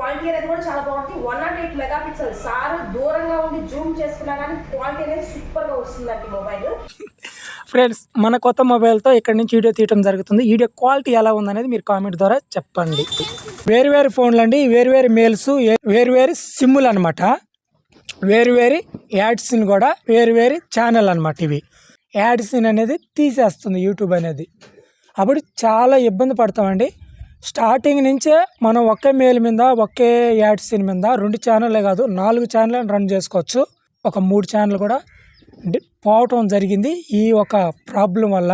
Quality అనేది కూడా చాలా బాగుంటుంది. One nought eight megapixel sir దూరంగా ఉండి జూమ్ చేసుకున్నా కానీ క్వాలిటీ అనేది సూపర్గా వస్తుందండి మొబైల్ ఫ్రెండ్స్ మన కొత్త మొబైల్తో ఇక్కడ నుంచి వీడియో తీయడం జరుగుతుంది. వీడియో క్వాలిటీ ఎలా ఉందనేది మీరు కామెంట్ ద్వారా చెప్పండి. వేరు వేరు ఫోన్లు అండి వేరు వేరు మెయిల్స్ వేరు వేరు సిమ్ములు అనమాట వేరు యాడ్స్ని కూడా వేరు ఛానల్ అనమాట ఇవి. యాడ్స్ని అనేది తీసేస్తుంది యూట్యూబ్ అనేది. అప్పుడు చాలా ఇబ్బంది పడతామండి. స్టార్టింగ్ నుంచే మనం ఒకే మెయిల్ మీద ఒకే యాడ్స్ మీద రెండు ఛానళ్ళే కాదు నాలుగు ఛానల్ రన్ చేసుకోవచ్చు. ఒక మూడు ఛానల్ కూడా. పోవటం జరిగింది ఈ ఒక ప్రాబ్లం వల్ల.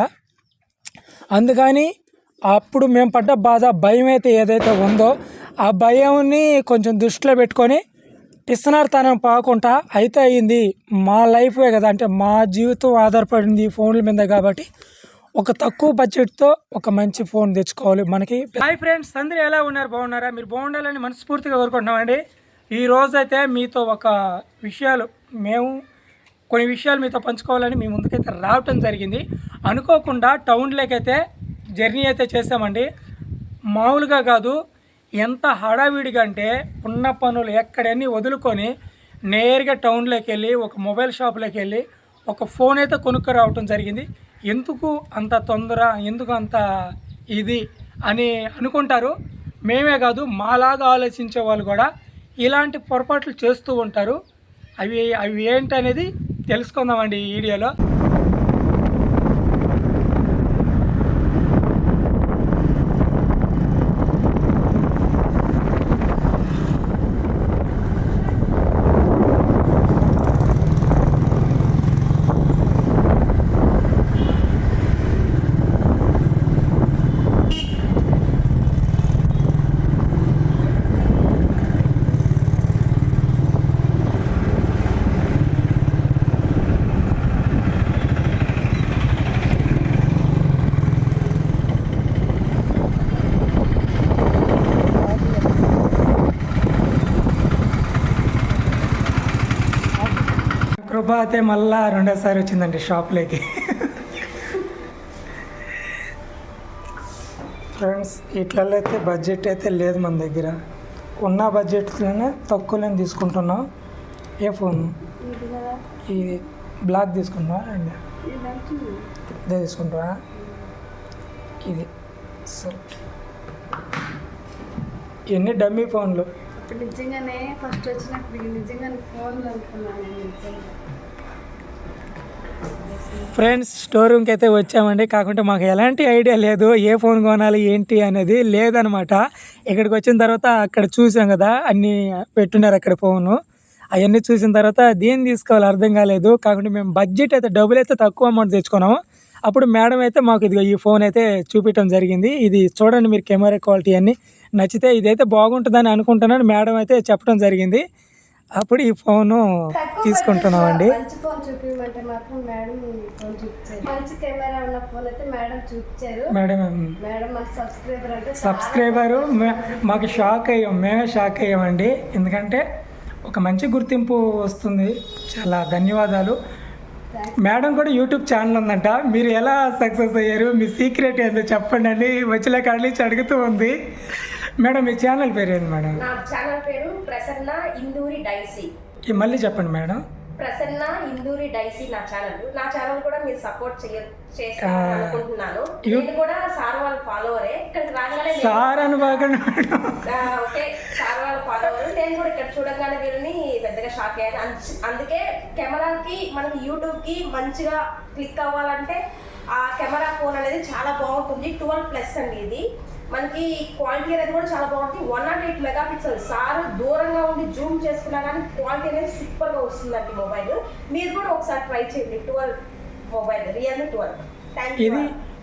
అందుకని అప్పుడు మేము పడ్డ బాధ భయం అయితే ఏదైతే ఉందో ఆ భయంని కొంచెం దృష్టిలో పెట్టుకొని పిస్తనార్తనం పాకుండా అయితే అయింది. మా లైఫే కదా అంటే మా జీవితం ఆధారపడింది ఈ ఫోన్ల మీద కాబట్టి. ఒక తక్కువ బడ్జెట్తో ఒక మంచి ఫోన్ తెచ్చుకోవాలి మనకి. హాయ్ ఫ్రెండ్స్ అందరూ ఎలా ఉన్నారు? బాగున్నారా? మీరు బాగుండాలని మనస్ఫూర్తిగా కోరుకుంటున్నామండి. ఈ రోజైతే మీతో ఒక విషయాలు మేము కొన్ని విషయాలు మీతో పంచుకోవాలని మీ ముందుకైతే రావటం జరిగింది. అనుకోకుండా టౌన్లోకైతే జర్నీ అయితే చేసామండి మామూలుగా కాదు ఎంత హడావిడిగా అంటే ఉన్న పనులు ఎక్కడన్నీ వదులుకొని నేరుగా టౌన్లోకి వెళ్ళి ఒక మొబైల్ షాప్లోకి వెళ్ళి ఒక ఫోన్ అయితే కొనుక్కు రావటం జరిగింది. ఎందుకు అంత తొందర ఎందుకు అంత ఇది అని అనుకుంటారు. మేమే కాదు మాలాగా ఆలోచించే వాళ్ళు కూడా ఇలాంటి పొరపాట్లు చేస్తూ ఉంటారు. అవి అవి ఏంటనేది తెలుసుకుందామండి ఈ వీడియోలో. అయితే మళ్ళా రెండోసారి వచ్చిందండి షాప్లోకి. ఫ్రెండ్స్ ఇట్లలో అయితే బడ్జెట్ అయితే లేదు మన దగ్గర. ఉన్న బడ్జెట్లోనే తక్కువలో తీసుకుంటున్నాం. ఏ ఫోన్? ఇది బ్లాక్ తీసుకుంటున్నా అండి ఇదే తీసుకుంటావా ఇది. సరే. ఇవన్నీ డమ్మీ ఫోన్లు? నిజంగానే ఫస్ట్ వచ్చినప్పుడు ఇది నిజంగానే ఫోన్లు అనుకున్నాను నేను నిజంగా. ఫ్రెండ్స్ స్టోర్ రూమ్కి అయితే వచ్చామండి. కాకుంటే మాకు ఎలాంటి ఐడియా లేదు. ఏ ఫోన్ కొనాలి ఏంటి అనేది లేదనమాట. ఇక్కడికి వచ్చిన తర్వాత అక్కడ చూసాం కదా అన్నీ పెట్టున్నారు అక్కడ ఫోను. అవన్నీ చూసిన తర్వాత దేని తీసుకోవాలి అర్థం కాలేదు. కాకుంటే మేము బడ్జెట్ అయితే డబ్బులు అయితే తక్కువ అమౌంట్ తెచ్చుకున్నాము. అప్పుడు మేడం అయితే మాకు ఇదిగో ఈ ఫోన్ అయితే చూపించడం జరిగింది. ఇది చూడండి మీరు కెమెరా క్వాలిటీ అన్నీ. నచ్చితే ఇదైతే బాగుంటుందని అనుకుంటున్నాను. మేడం అయితే చెప్పడం జరిగింది. అప్పుడు ఈ ఫోను తీసుకుంటున్నామండి. మంచి ఫోన్ చూపించమంటే మాత్రం మేడం ఈ ఫోన్ చూపించారు. మంచి కెమెరా ఉన్న ఫోన్ అయితే మేడం చూపించారు. మేడం మేడం మన సబ్స్క్రైబర్ అంటే సబ్స్క్రైబరు మే- మాకు షాక్ అయ్యాం మేమే షాక్ అయ్యామండి. ఎందుకంటే ఒక మంచి గుర్తింపు వస్తుంది. చాలా ధన్యవాదాలు. మేడం కూడా యూట్యూబ్ ఛానల్ ఉందంట. మీరు ఎలా సక్సెస్ అయ్యారు? మీ సీక్రెట్ ఏందో చెప్పండి అని వచ్చిన కాడి నుంచి అడుగుతూ ఉంది. మేడం మీ ఛానల్ పేరు ఏంది మేడం? నా ఛానల్ పేరు ప్రసన్న ఇందూరి డైసీ. ఈ మళ్ళీ చెప్పండి మేడం. ప్రసన్న ఇందూరి డైసీ నా ఛానల్. నా ఛానల్ కూడా మీరు సపోర్ట్ చేయ చేస్తారని అనుకుంటున్నాను. యు- నేను కూడా సార్ వాళ్ళ ఫాలోవరే. ఇక్కడికి రాగానే నేను- సార్ అని బాగండి మేడం. ఆ, ఓకే. సార్ వాళ్ళ ఫాలోవర్. నేను కూడా ఇక్కడ చూడగానే వీళ్ళని పెద్దగా షాక్ అయ్యాను. అంద- అందుకే కెమెరాకి మనకి యూట్యూబ్కి మంచిగా క్లిక్ అవ్వాలంటే ఆ కెమెరా ఫోన్ అనేది చాలా బాగుంటుంది. ట్వెల్వ్ ప్లస్ అండి ఇది. మనకి క్వాలిటీ అనేది కూడా చాలా బాగుంటుంది. One nought eight megapixel sir దూరంగా ఉండి జూమ్ చేసుకున్నా కానీ క్వాలిటీ అనేది సూపర్గా వస్తుందండి మొబైల్ మీరు కూడా ఒకసారి ట్రై చేయండి. Twelve mobile Realme twelve thank you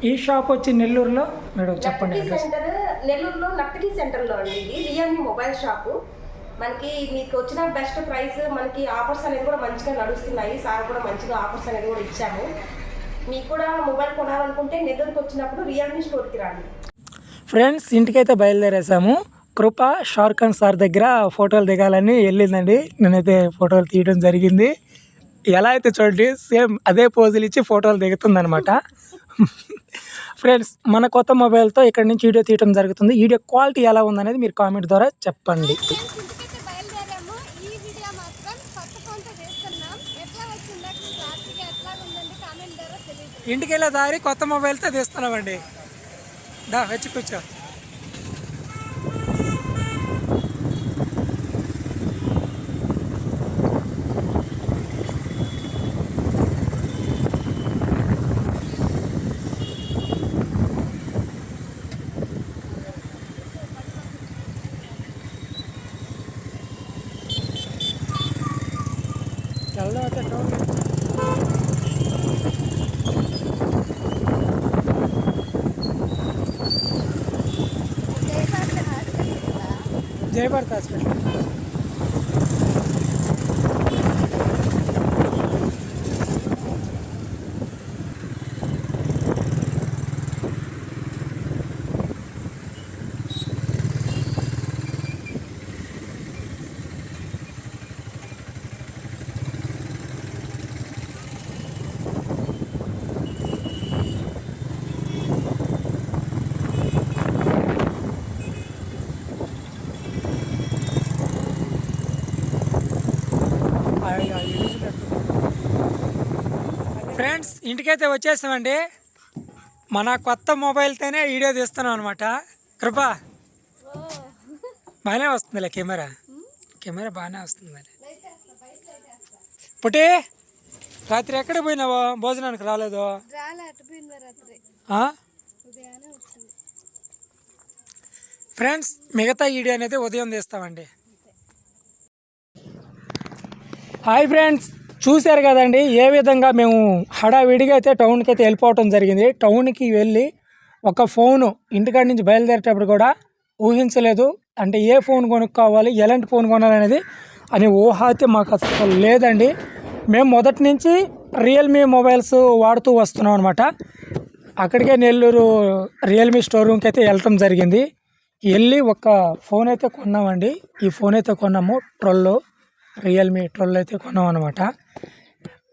ఈ షాప్ వచ్చి నెల్లూరులో? మేడం చెప్పండి సెంటర్ నెల్లూరులో నర్తకి సెంటర్లో అండి ఇది. రియల్మీ మొబైల్ షాపు మనకి మీకు వచ్చిన బెస్ట్ ప్రైస్ మనకి ఆఫర్స్ అనేది కూడా మంచిగా నడుస్తున్నాయి. సార్ కూడా మంచిగా ఆఫర్స్ అనేది కూడా ఇచ్చాము మీకు కూడా మొబైల్ కొనాలనుకుంటే నెల్లూరుకి వచ్చినప్పుడు రియల్మీ స్టోర్కి రండి. ఫ్రెండ్స్ ఇంటికైతే బయలుదేరేసాము కృప ఖాన్ సార్ దగ్గర ఫోటోలు దిగాలని వెళ్ళిందండి. నేనైతే ఫోటోలు తీయడం జరిగింది. ఎలా అయితే చూడండి సేమ్ అదే పోజులు ఇచ్చి ఫోటోలు దిగుతుందనమాట ఫ్రెండ్స్ మన కొత్త మొబైల్తో ఇక్కడ నుంచి వీడియో తీయడం జరుగుతుంది. వీడియో క్వాలిటీ ఎలా ఉందనేది మీరు కామెంట్ ద్వారా చెప్పండి. ఇంటికి వెళ్ళే దారి కొత్త మొబైల్తో తీస్తున్నామండి. दहा ह्याची पेक्षा జయభారత్ హాస్పిటల్ ఫ్రెండ్స్ ఇంటికైతే వచ్చేసామండి. మన కొత్త మొబైల్తోనే వీడియో తీస్తున్నాం అనమాట కృప. బాగానే వస్తుందిలే కెమెరా. కెమెరా బాగానే వస్తుంది మరి. పుట్టి రాత్రి ఎక్కడ పోయినావో? భోజనానికి రాలేదు? ఫ్రెండ్స్ మిగతా వీడియో అనేది ఉదయం తీస్తామండి. Hi friends. చూశారు కదండి ఏ విధంగా మేము హడావిడిగా అయితే టౌన్కి అయితే వెళ్ళిపోవటం జరిగింది. టౌన్కి వెళ్ళి ఒక ఫోను ఇంటికాడి నుంచి బయలుదేరేటప్పుడు కూడా ఊహించలేదు. అంటే ఏ ఫోన్ కొనుక్కోవాలి ఎలాంటి ఫోన్ కొనాలనేది అని ఊహ అయితే మాకు అసలు లేదండి. మేము మొదటి నుంచి రియల్మీ మొబైల్స్ వాడుతూ వస్తున్నాం అనమాట అక్కడికే నెల్లూరు రియల్మీ స్టోర్ రూమ్కి అయితే వెళ్ళటం జరిగింది. వెళ్ళి ఒక ఫోన్ అయితే కొన్నామండి. ఈ ఫోన్ అయితే కొన్నాము ట్రొల్ రియల్మీ ట్రొల్ అయితే కొన్నాం అనమాట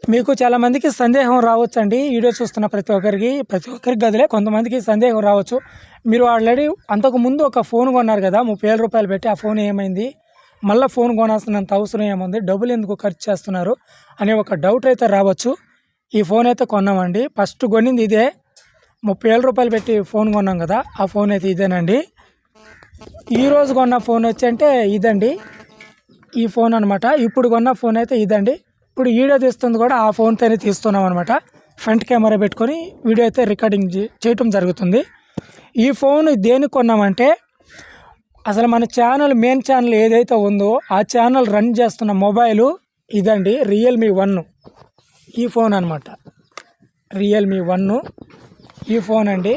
మీకు చాలా మందికి సందేహం రావచ్చండి. వీడియో చూస్తున్న ప్రతి ఒక్కరికి ప్రతి ఒక్కరికి గదిలే కొంతమందికి సందేహం రావచ్చు. మీరు ఆల్రెడీ అంతకు ముందు ఒక ఫోన్ కొన్నారు కదా ముప్పై వేల రూపాయలు పెట్టి ఆ ఫోన్ ఏమైంది? మళ్ళీ ఫోన్ కొనాల్సినంత అవసరం ఏముంది? డబ్బులు ఎందుకు ఖర్చు చేస్తున్నారు? అనే ఒక డౌట్ అయితే రావచ్చు. ఈ ఫోన్ అయితే కొన్నామండి. ఫస్ట్ కొనింది ఇదే. ముప్పై వేల రూపాయలు పెట్టి ఫోన్ కొన్నాం కదా ఆ ఫోన్ అయితే ఇదేనండి. ఈరోజు కొన్న ఫోన్ వచ్చి అంటే ఇదండి. ఈ ఫోన్ అనమాట ఇప్పుడు కొన్న ఫోన్ అయితే ఇదండి. ఇప్పుడు వీడియో తీస్తుంది కూడా ఆ ఫోన్తోనే తీస్తున్నాం అనమాట ఫ్రంట్ కెమెరా పెట్టుకొని వీడియో అయితే రికార్డింగ్ చేయటం జరుగుతుంది. ఈ ఫోన్ దేనికి కొన్నామంటే అసలు మన ఛానల్ మెయిన్ ఛానల్ ఏదైతే ఉందో ఆ ఛానల్ రన్ చేస్తున్న మొబైలు ఇదండి రియల్మీ వన్ ఈ ఫోన్ అనమాట రియల్మీ వన్ ఈ ఫోన్ అండి.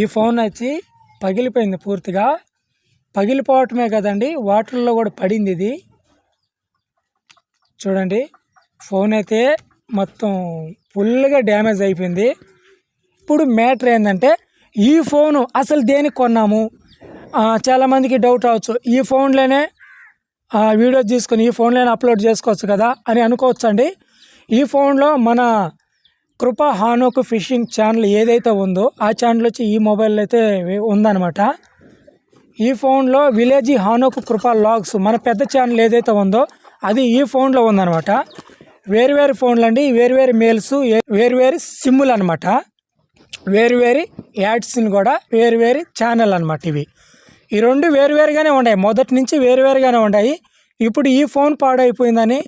ఈ ఫోన్ వచ్చి పగిలిపోయింది పూర్తిగా. పగిలిపోవటమే కదండి వాటర్లో కూడా పడింది ఇది. చూడండి. ఫోన్ అయితే మొత్తం ఫుల్గా డ్యామేజ్ అయిపోయింది. ఇప్పుడు మ్యాటర్ ఏంటంటే ఈ ఫోను అసలు దేనికి కొన్నాము? చాలామందికి డౌట్ అవచ్చు ఈ ఫోన్లోనే వీడియో తీసుకొని ఈ ఫోన్లోనే అప్లోడ్ చేసుకోవచ్చు కదా అని అనుకోవచ్చు అండి ఈ ఫోన్లో మన కృపా హానోకు ఫిషింగ్ ఛానల్ ఏదైతే ఉందో ఆ ఛానల్ వచ్చి ఈ మొబైల్ అయితే ఉందన్నమాట. ఈ ఫోన్లో విలేజీ హానోకు కృపా లాగ్స్ మన పెద్ద ఛానల్ ఏదైతే ఉందో అది ఈ ఫోన్లో ఉందన్నమాట. వేరు వేరు ఫోన్లు అండి వేరు వేరు మెయిల్స్ వేరు వేరు సిమ్ములు అనమాట వేరు యాడ్స్ని కూడా వేరు ఛానల్ అనమాట ఇవి. ఈ రెండు వేరువేరుగానే ఉన్నాయి. మొదటి నుంచి వేరువేరుగానే ఉన్నాయి. ఇప్పుడు ఈ ఫోన్ పాడైపోయిందని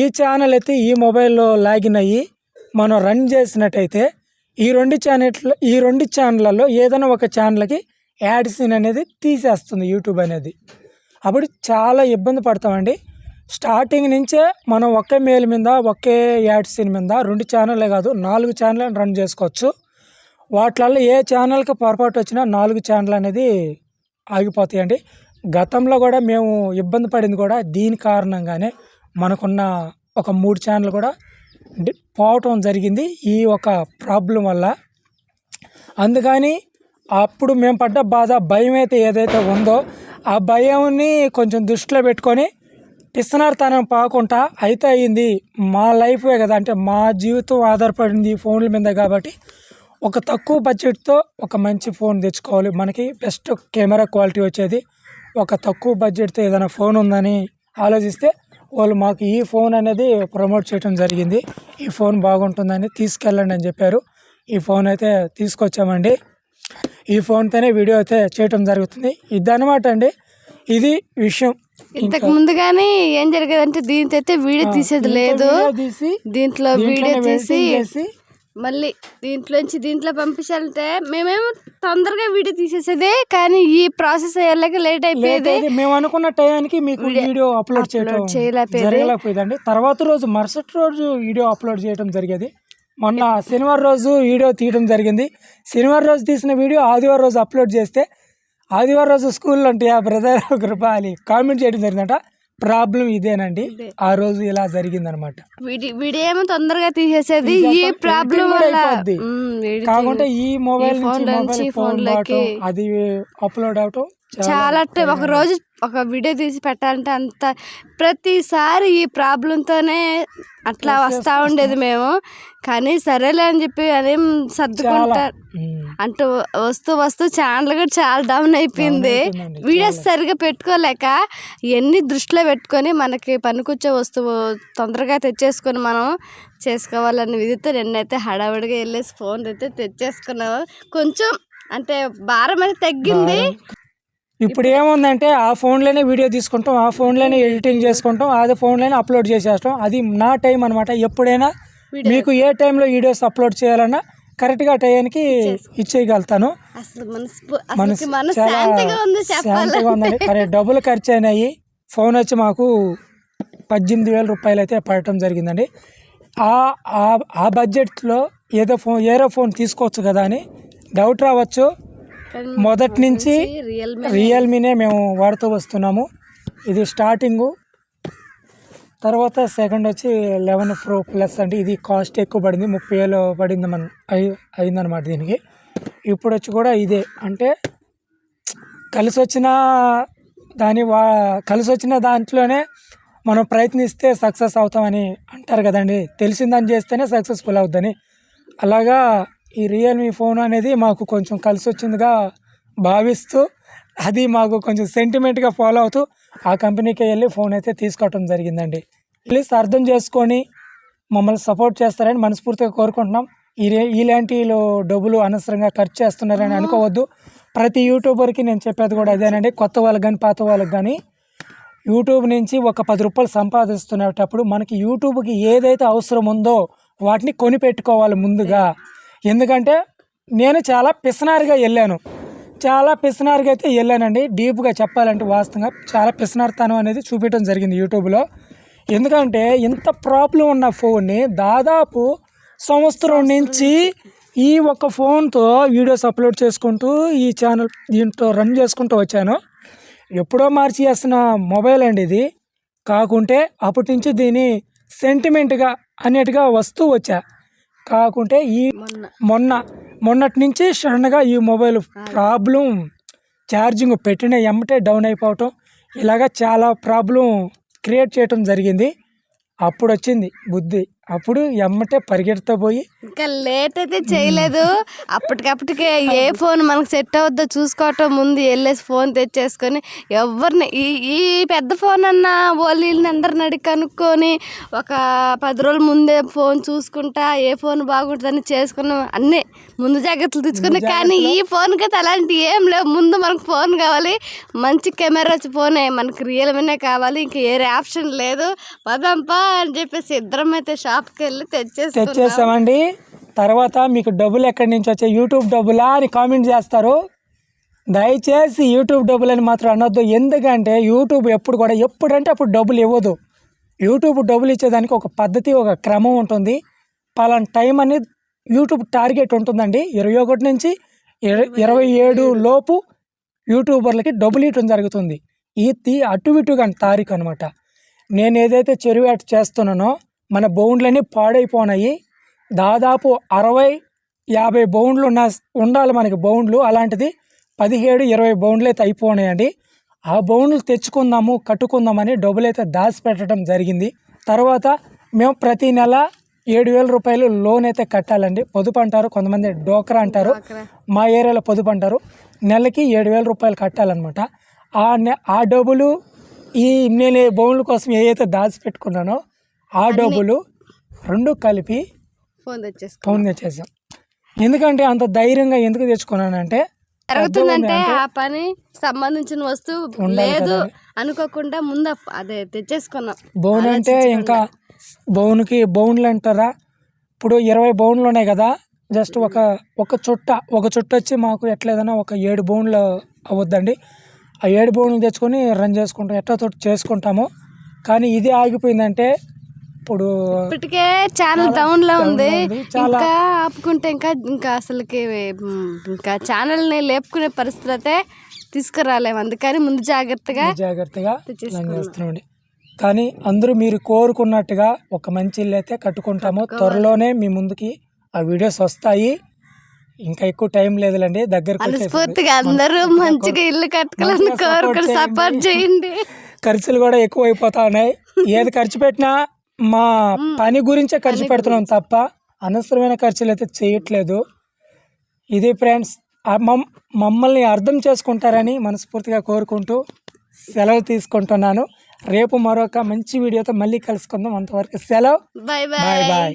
ఈ ఛానల్ అయితే ఈ మొబైల్లో లాగిన్ అయ్యి మనం రన్ చేసినట్టయితే ఈ రెండు ఛానల్ ఈ రెండు ఛానళ్ళలో ఏదైనా ఒక ఛానల్కి యాడ్సిన్ అనేది తీసేస్తుంది యూట్యూబ్ అనేది. అప్పుడు చాలా ఇబ్బంది పడతామండి. స్టార్టింగ్ నుంచే మనం ఒకే మెయిల్ మీద ఒకే యాడ్స్ మీద రెండు ఛానళ్ళే కాదు నాలుగు ఛానల్ని రన్ చేసుకోవచ్చు. వాటిలలో ఏ ఛానల్కి పొరపాటు వచ్చినా నాలుగు ఛానల్ అనేది ఆగిపోతాయండి. గతంలో కూడా మేము ఇబ్బంది పడింది కూడా దీని కారణంగానే మనకున్న ఒక మూడు ఛానల్ కూడా పోవటం జరిగింది ఈ ఒక ప్రాబ్లం వల్ల. అందుకని అప్పుడు మేము పడ్డ బాధ భయం అయితే ఏదైతే ఉందో ఆ భయంని కొంచెం దృష్టిలో పెట్టుకొని పిస్తనార్తనం పాకుండా అయితే అయింది. మా లైఫే కదా అంటే మా జీవితం ఆధారపడింది ఈ ఫోన్ల మీద కాబట్టి ఒక తక్కువ బడ్జెట్తో ఒక మంచి ఫోన్ తెచ్చుకోవాలి. మనకి బెస్ట్ కెమెరా క్వాలిటీ వచ్చేది. ఒక తక్కువ బడ్జెట్తో ఏదైనా ఫోన్ ఉందని ఆలోచిస్తే వాళ్ళు మాకు ఈ ఫోన్ అనేది ప్రమోట్ చేయడం జరిగింది. ఈ ఫోన్ బాగుంటుందని తీసుకెళ్ళండి అని చెప్పారు. ఈ ఫోన్ అయితే తీసుకొచ్చామండి. ఈ ఫోన్తోనే వీడియో అయితే చేయటం జరుగుతుంది. ఇదన్నమాట అండి. ఇది విషయం. ఇంతకు ముందు కానీ ఏం జరిగేదంటే దీంతో అయితే వీడియో తీసేది లేదు. దీంట్లో వీడియో తీసి మళ్ళీ దీంట్లోంచి దీంట్లో పంపించాలంటే మేమేమో తొందరగా వీడియో తీసేసేదే కానీ ఈ ప్రాసెస్ అయ్యేలాగా లేట్ అయిపోయేది. మేము అనుకున్న టయానికి మీకు వీడియో అప్లోడ్ చేయడం. జరగలేకపోయేదండి. తర్వాత రోజు మరుసటి రోజు వీడియో అప్లోడ్ చేయడం జరిగేది. మొన్న శనివారం రోజు వీడియో తీయడం జరిగింది. శనివారం రోజు తీసిన వీడియో ఆదివారం రోజు అప్లోడ్ చేస్తే ఆదివారం రోజు స్కూల్లో అంటే ఆ బ్రదర్ ఒక రూపాయలు కామెంట్ చేయడం జరిగిందంట. ప్రాబ్లం ఇదేనండి. ఆ రోజు ఇలా జరిగిందనమాట. ఏమో తొందరగా తీసేసేది ఈ ప్రాబ్లం వల్ల. కాకుంటే ఈ మొబైల్ నుంచి మొబైల్ ఫోన్ అది అప్లోడ్ అవటం చాలా టైం ఒక రోజు ఒక వీడియో తీసి పెట్టాలంటే అంత ప్రతిసారి ఈ ప్రాబ్లంతోనే అట్లా వస్తూ ఉండేది మేము. కానీ సరేలే అని చెప్పి అదేం సర్దుకుంటా. అంటూ వస్తూ వస్తూ ఛానల్ కూడా చాలా డౌన్ అయిపోయింది. వీడియోస్ సరిగా పెట్టుకోలేక ఎన్ని దృష్టిలో పెట్టుకొని మనకి పనికొచ్చే వస్తువు తొందరగా తెచ్చేసుకొని మనం చేసుకోవాలన్న విధితో నిన్నైతే హడావిడిగా వెళ్ళేసి ఫోన్ అయితే తెచ్చేసుకున్నాము. కొంచెం అంటే భారం అనేది తగ్గింది. ఇప్పుడు ఏముందంటే ఆ ఫోన్లోనే వీడియో తీసుకుంటాం ఆ ఫోన్లోనే ఎడిటింగ్ చేసుకుంటాం అదే ఫోన్లోనే అప్లోడ్ చేసేస్తాం. అది నా టైం అనమాట ఎప్పుడైనా మీకు ఏ టైంలో వీడియోస్ అప్లోడ్ చేయాలన్నా కరెక్ట్గా టైంకి ఇచ్చేయగలుగుతాను. మనసు శాంతిగా ఉందండి. డబ్బులు ఖర్చు అయినాయి ఫోన్ వచ్చి మాకు పద్దెనిమిది వేల రూపాయలు అయితే పడటం జరిగిందండి. ఆ బడ్జెట్లో ఏదో ఫోన్ ఏరో ఫోన్ తీసుకోవచ్చు కదా అని డౌట్ రావచ్చు. మొదటి నుంచి రియల్మీ రియల్మీనే మేము వాడుతూ వస్తున్నాము. ఇది స్టార్టింగు తర్వాత సెకండ్ వచ్చి లెవెన్ ప్రో ప్లస్ అంటే ఇది కాస్ట్ ఎక్కువ పడింది. ముప్పై వేలు పడింది మన అయి అయిందనమాట దీనికి. ఇప్పుడు వచ్చి కూడా ఇదే. అంటే కలిసి వచ్చిన దాని వా కలిసి వచ్చిన దాంట్లోనే మనం ప్రయత్నిస్తే సక్సెస్ అవుతామని అంటారు కదండి. తెలిసిందని చేస్తేనే సక్సెస్ఫుల్ అవుద్దని. అలాగా ఈ రియల్మీ ఫోన్ అనేది మాకు కొంచెం కలిసి వచ్చిందిగా భావిస్తూ అది మాకు కొంచెం సెంటిమెంట్గా ఫాలో అవుతూ ఆ కంపెనీకి వెళ్ళి ఫోన్ అయితే తీసుకోవటం జరిగిందండి. ప్లీజ్ అర్థం చేసుకొని మమ్మల్ని సపోర్ట్ చేస్తారని మనస్ఫూర్తిగా కోరుకుంటున్నాం. ఈ ఇలాంటి డబ్బులు అనవసరంగా ఖర్చు చేస్తున్నారని అనుకోవద్దు. ప్రతి యూట్యూబర్కి నేను చెప్పేది కూడా అదేనండి. కొత్త వాళ్ళకి కానీ పాత వాళ్ళకి కానీ యూట్యూబ్ నుంచి ఒక పది రూపాయలు సంపాదిస్తున్నప్పుడు మనకి యూట్యూబ్కి ఏదైతే అవసరం ఉందో వాటిని కొనిపెట్టుకోవాలి ముందుగా. ఎందుకంటే నేను చాలా పిసనారిగా వెళ్ళాను. చాలా పిసనారిగా అయితే వెళ్ళానండి. డీప్గా చెప్పాలంటే వాస్తవంగా చాలా పిసనార్తనం అనేది చూపించడం జరిగింది యూట్యూబ్లో. ఎందుకంటే ఇంత ప్రాబ్లం ఉన్న ఫోన్ని దాదాపు సంవత్సరం నుంచి ఈ ఒక్క ఫోన్తో వీడియోస్ అప్లోడ్ చేసుకుంటూ ఈ ఛానల్ దీంట్లో రన్ చేసుకుంటూ వచ్చాను. ఎప్పుడో మార్చి చేస్తున్న మొబైల్ అండి ఇది. కాకుంటే అప్పటి నుంచి దీని సెంటిమెంట్గా అన్నట్టుగా వస్తూ వచ్చా. కాకుంటే ఈ మొన్న. మొన్న మొన్నటి నుంచి సడన్గా ఈ మొబైల్ ప్రాబ్లం ఛార్జింగ్ పెట్టిన ఎమ్మటే డౌన్ అయిపోవటం ఇలాగా చాలా ప్రాబ్లం క్రియేట్ చేయటం జరిగింది. అప్పుడు వచ్చింది బుద్ధి. అప్పుడు ఎమ్మటే పరిగెడుతూ పోయి ఇంకా లేట్ అయితే చేయలేదు. అప్పటికప్పటికే ఏ ఫోన్ మనకు సెట్ అవుద్దో చూసుకోవటం ముందు వెళ్ళేసి ఫోన్ తెచ్చేసుకొని ఎవరిని ఈ ఈ పెద్ద ఫోన్ అన్న వాళ్ళు వీళ్ళని అందరిని అడిగి కనుక్కొని ఒక పది రోజుల ముందే ఫోన్ చూసుకుంటా ఏ ఫోన్ బాగుంటుందని చేసుకున్నాం. అన్నీ ముందు జాగ్రత్తలు తీసుకున్నాం. కానీ ఈ ఫోన్కి అయితే అలాంటి ఏం లేవు. ముందు మనకు ఫోన్ కావాలి. మంచి కెమెరా వచ్చి ఫోనే మనకి రియల్మీనే కావాలి. ఇంక ఏరే ఆప్షన్ లేదు. పదంపా అని చెప్పేసి ఇద్దరం అయితే షాప్కి వెళ్ళి తెచ్చేసి తెచ్చేస్తామండి. తర్వాత మీకు డబ్బులు ఎక్కడి నుంచి వచ్చాయి? యూట్యూబ్ డబ్బులా అని కామెంట్ చేస్తారు. దయచేసి యూట్యూబ్ డబ్బులు అని మాత్రం అనొద్దు. ఎందుకంటే యూట్యూబ్ ఎప్పుడు కూడా ఎప్పుడంటే అప్పుడు డబ్బులు ఇవ్వదు. యూట్యూబ్ డబ్బులు ఇచ్చేదానికి ఒక పద్ధతి ఒక క్రమం ఉంటుంది. పలానా టైం అనేది యూట్యూబ్ టార్గెట్ ఉంటుందండి. ఇరవై ఒకటి నుంచి ఇరవై ఏడు లోపు యూట్యూబర్లకి డబ్బులు ఇవ్వడం జరుగుతుంది. ఇది అటు ఇటు కానీ తారీఖు అనమాట నేను ఏదైతే చెరువు యాడ్ చేస్తున్నానో మన బౌండ్లన్నీ పాడైపోయినాయి దాదాపు అరవై యాభై బౌండ్లు ఉన్న ఉండాలి మనకి బౌండ్లు. అలాంటిది పదిహేడు ఇరవై బౌండ్లు అయితే అయిపోయినాయండి ఆ బౌండ్లు తెచ్చుకుందాము కట్టుకుందామని డబ్బులు అయితే దాచిపెట్టడం జరిగింది. తర్వాత మేము ప్రతి నెల ఏడు వేల రూపాయలు లోన్ అయితే కట్టాలండి. పొదుపు అంటారు కొంతమంది డోక్రా అంటారు. మా ఏరియాలో పొదుపు అంటారు. నెలకి ఏడు వేల రూపాయలు కట్టాలన్నమాట. ఆ నె ఆ డబ్బులు ఈ నేను భూముల కోసం ఏదైతే దాచిపెట్టుకున్నానో ఆ డబ్బులు రెండు కలిపి ఫోన్ తెచ్చేసుకో ఫోన్ తెచ్చేసాం. ఎందుకంటే అంత ధైర్యంగా ఎందుకు తెచ్చుకున్నానంటే జరుగుతుందంటే ఆ పని సంబంధించిన వస్తువు లేదు అనుకోకుండా ముందు అదే తెచ్చేసుకున్నాం. బౌన్ అంటే ఇంకా బౌన్కి బౌన్లు అంటారా? ఇప్పుడు ఇరవై బౌన్లు ఉన్నాయి కదా జస్ట్ ఒక ఒక చుట్ట ఒక చుట్ట వచ్చి మాకు ఎట్లేదన్నా ఒక ఏడు బౌన్లు అవద్దండి ఆ ఏడు బౌన్లు తెచ్చుకొని రన్ చేసుకుంటాం. ఎట్లా తోటి చేసుకుంటాము. కానీ ఇది ఆగిపోయిందంటే ఇప్పుడు ఇప్పటికే ఛానల్ డౌన్లో ఉంది. ఇంకా ఆపుకుంటే ఇంకా ఇంకా అసలుకి ఇంకా ఛానల్ని లేపుకునే పరిస్థితి అయితే తీసుకురాలేము అందుకని ముందు జాగ్రత్తగా జాగ్రత్తగా ప్లాన్ చేస్తున్నామండి కానీ అందరూ మీరు కోరుకున్నట్టుగా ఒక మంచి ఇల్లు అయితే కట్టుకుంటాము. త్వరలోనే మీ ముందుకి ఆ వీడియోస్ వస్తాయి. ఇంకా ఎక్కువ టైం లేదులేండి. వచ్చేసింది. మనస్ఫూర్తిగా అందరూ మంచిగా ఇల్లు కట్టుకోవాలని కోరుకుని సపోర్ట్ చేయండి. ఖర్చులు కూడా ఎక్కువ అయిపోతా ఉన్నాయి. ఏది ఖర్చు పెట్టినా మా పని గురించే ఖర్చు పెడుతున్నాం తప్ప అనవసరమైన ఖర్చులు అయితే చేయట్లేదు. ఇది ఫ్రెండ్స్ మమ్మల్ని అర్థం చేసుకుంటారని మనస్ఫూర్తిగా కోరుకుంటూ సెలవు తీసుకుంటున్నాను. రేపు మరొక మంచి వీడియోతో మళ్ళీ కలుసుకుందాం. అంతవరకు సెలవు. Bye bye